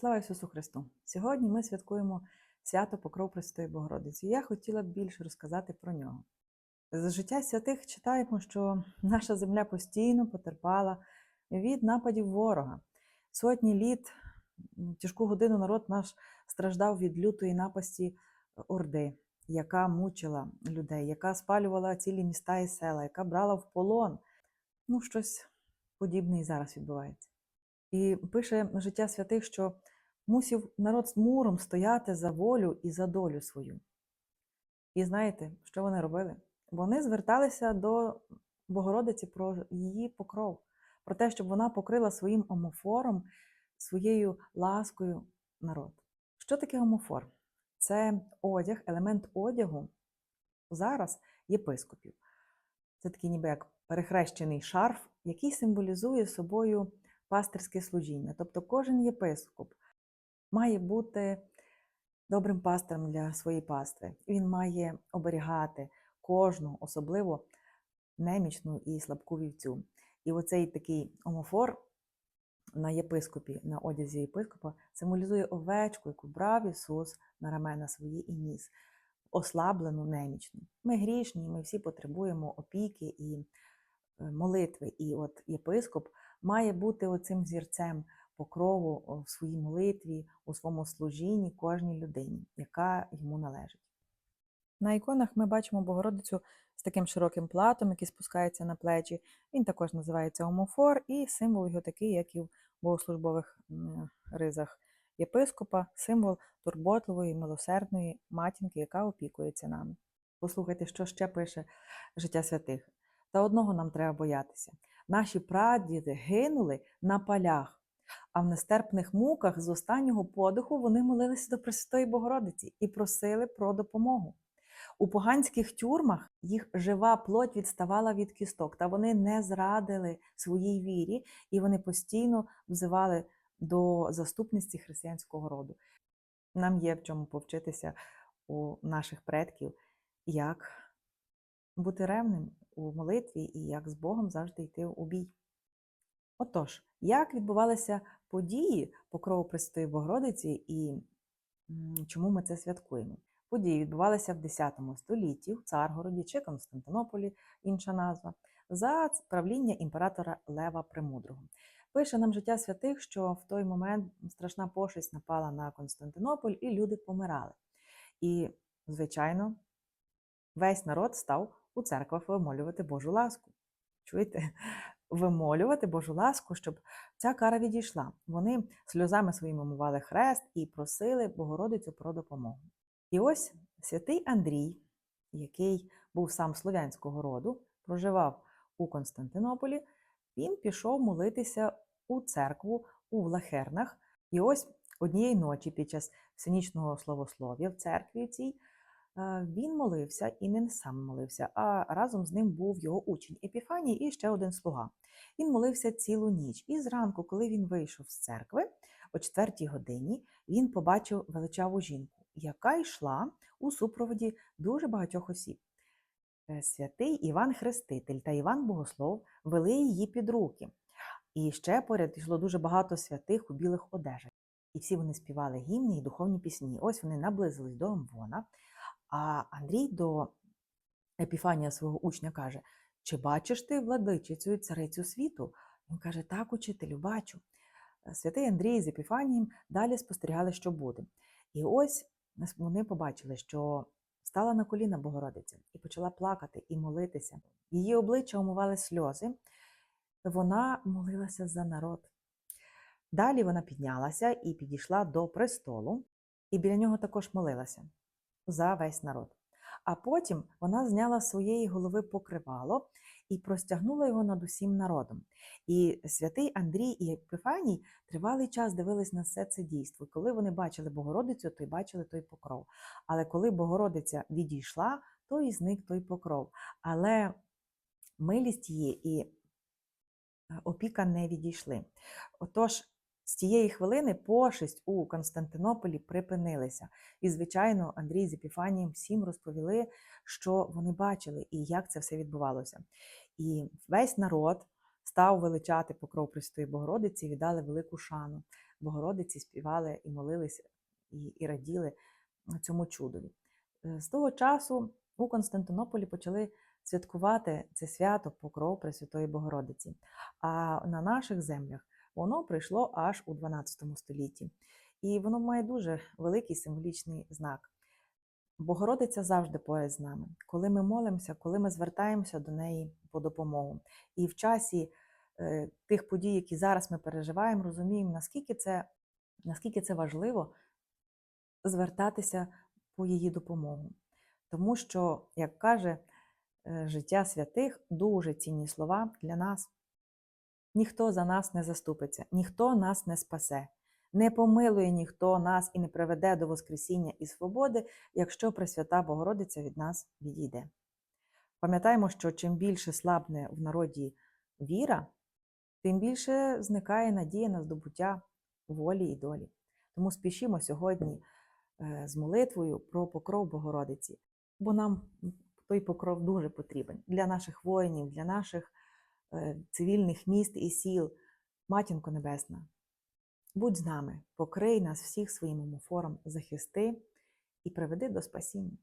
Слава Ісусу Христу! Сьогодні ми святкуємо свято Покров Престої Богородиці. Я хотіла б більше розказати про нього. З життя святих читаємо, що наша земля постійно потерпала від нападів ворога. Сотні літ, тяжку годину народ наш страждав від лютої напасті Орди, яка мучила людей, яка спалювала цілі міста і села, яка брала в полон. Ну, щось подібне і зараз відбувається. І пише життя святих, що мусів народ з муром стояти за волю і за долю свою. І знаєте, що вони робили? Вони зверталися до Богородиці про її покров, про те, щоб вона покрила своїм омофором, своєю ласкою народ. Що таке омофор? Це одяг, елемент одягу зараз єпископів. Це такий ніби як перехрещений шарф, який символізує собою пастирське служіння. Тобто кожен єпископ має бути добрим пастором для своєї пастви. Він має оберігати кожну, особливо немічну і слабку вівцю. І оцей такий омофор на єпископі, на одязі єпископа, символізує овечку, яку брав Ісус на рамена свої і ніс, ослаблену немічну. Ми грішні, ми всі потребуємо опіки і е, молитви. І от єпископ має бути оцим зірцем покрову в своїй молитві, у своєму служінні кожній людині, яка йому належить. На іконах ми бачимо Богородицю з таким широким платом, який спускається на плечі. Він також називається омофор, і символ його такий, як і в богослужбових ризах єпископа, символ турботливої, милосердної матінки, яка опікується нами. Послухайте, що ще пише життя святих. Та одного нам треба боятися. Наші прадіди гинули на полях, а в нестерпних муках з останнього подиху вони молилися до Пресвятої Богородиці і просили про допомогу. У поганських тюрмах їх жива плоть відставала від кісток, та вони не зрадили своїй вірі, і вони постійно взивали до заступниці християнського роду. Нам є в чому повчитися у наших предків, як бути ревним у молитві і як з Богом завжди йти у бій. Отож, як відбувалися події покрову Пресвятої Богородиці і чому ми це святкуємо? Події відбувалися в X столітті в Царгороді чи Константинополі, інша назва, за правління імператора Лева Премудрого. Пише нам життя святих, що в той момент страшна пошесть напала на Константинополь, і люди помирали. І, звичайно, весь народ став у церквах вимолювати Божу ласку. Чуєте? Вимолювати Божу ласку, щоб ця кара відійшла. Вони сльозами своїми мували хрест і просили Богородицю про допомогу. І ось святий Андрій, який був сам слов'янського роду, проживав у Константинополі, він пішов молитися у церкву у Влахернах. І ось однієї ночі під час всенічного словослов'я в церкві цій він молився і не сам молився, а разом з ним був його учень Епіфаній і ще один слуга. Він молився цілу ніч. І зранку, коли він вийшов з церкви, о четвертій годині, він побачив величаву жінку, яка йшла у супроводі дуже багатьох осіб. Е, Святий Іван Хреститель та Іван Богослов вели її під руки. І ще поряд йшло дуже багато святих у білих одежах. І всі вони співали гімни і духовні пісні. Ось вони наблизились до Амвона. А Андрій до Епіфанія свого учня каже: Чи бачиш ти владичицю і царицю світу? Він каже: Так, учителю, бачу. Е, Святий Андрій з Епіфанієм далі спостерігали, що буде. І ось вони побачили, що стала на коліна Богородиця і почала плакати і молитися. Її обличчя омивали сльози. Вона молилася за народ. Далі вона піднялася і підійшла до престолу, і біля нього також молилася за весь народ. А потім вона зняла з своєї голови покривало і простягнула його над усім народом. І святий Андрій і Епіфаній тривалий час дивились на все це дійство. Коли вони бачили Богородицю, то й бачили той покров. Але коли Богородиця відійшла, то і зник той покров. Але милість її і е, опіка не відійшли. Отож, з тієї хвилини пошесть у Константинополі припинилися. І, звичайно, Андрій з Епіфанієм всім розповіли, що вони бачили і як це все відбувалося. І весь народ став величати покров Пресвятої Богородиці, і віддали велику шану. Богородиці співали і молилися, і, і раділи цьому чудові. Е, З того часу у Константинополі почали святкувати це свято Покров Пресвятої Богородиці. А на наших землях воно прийшло аж у 12 столітті. І воно має дуже великий символічний знак. Богородиця завжди поряд з нами, коли ми молимося, коли ми звертаємося до неї по допомогу. І в часі е, тих подій, які зараз ми переживаємо, розуміємо, наскільки це, наскільки це важливо звертатися по її допомогу. Тому що, як каже е, життя святих, дуже цінні слова для нас. Ніхто за нас не заступиться, ніхто нас не спасе. Не помилує ніхто нас і не приведе до Воскресіння і свободи, якщо Пресвята Богородиця від нас відійде. Пам'ятаємо, що чим більше слабне в народі віра, тим більше зникає надія на здобуття волі і долі. Тому спішімо сьогодні е, з молитвою про покров Богородиці, бо нам той покров дуже потрібен для наших воїнів, для наших цивільних міст і сіл. Матінко Небесна, будь з нами, покрий нас всіх своїм умофором, захисти і приведи до спасіння.